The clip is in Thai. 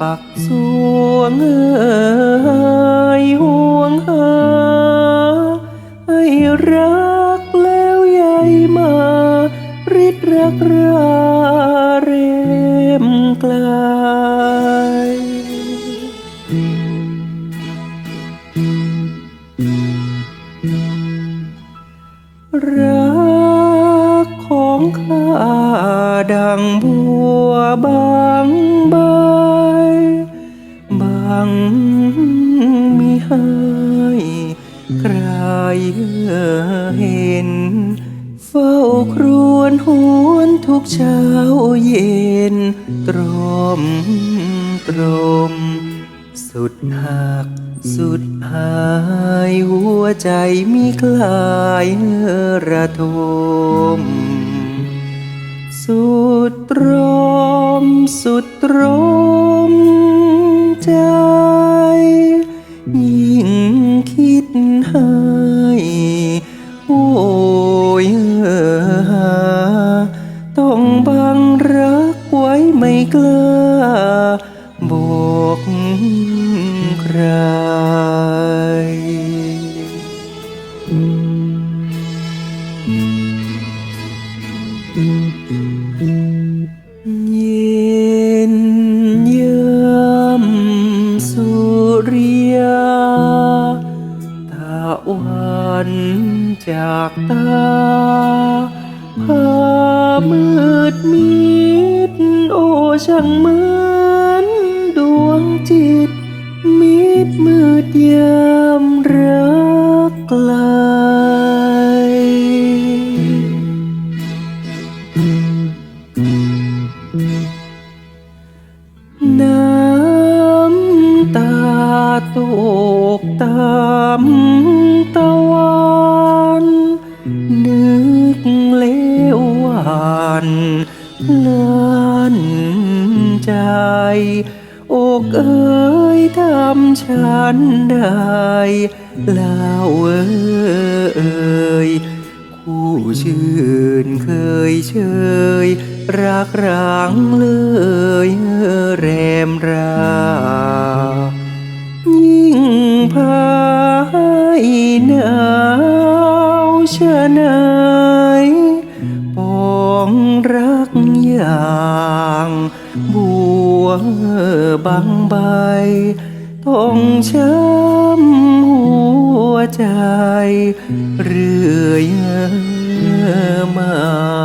ปักสวงเอ่ยห่วงหา ให้ รักแล้วใหญ่มาริดรักราเรมไกลรักของข้าดังบัวบางใบบางมิห้ใค รเห็น เฝ้าครวญหวนทุกเช้าเย็น ตรมตรม สุดหักสุดหายหัวใจมีคลายระทม สุดตรม สุดตรมใจ กล้าบอกใครเย็นยามสุริยาตะวันจากตา ช่างเหมือนดวงจิต มิดมืดยามรักไกลน้ำตาตกตามตะวันนึกเลวหวานเลือน ใจ อกเอ้ยทำฉันได้เล่าเอ่ยคู่ชื่นเคยเชย รักร้างเลยแรมรา ยิ่งพายหนาวชะไหนายปองรักย่า บางใบต้องช้ำหัวใจ เรื่อยมา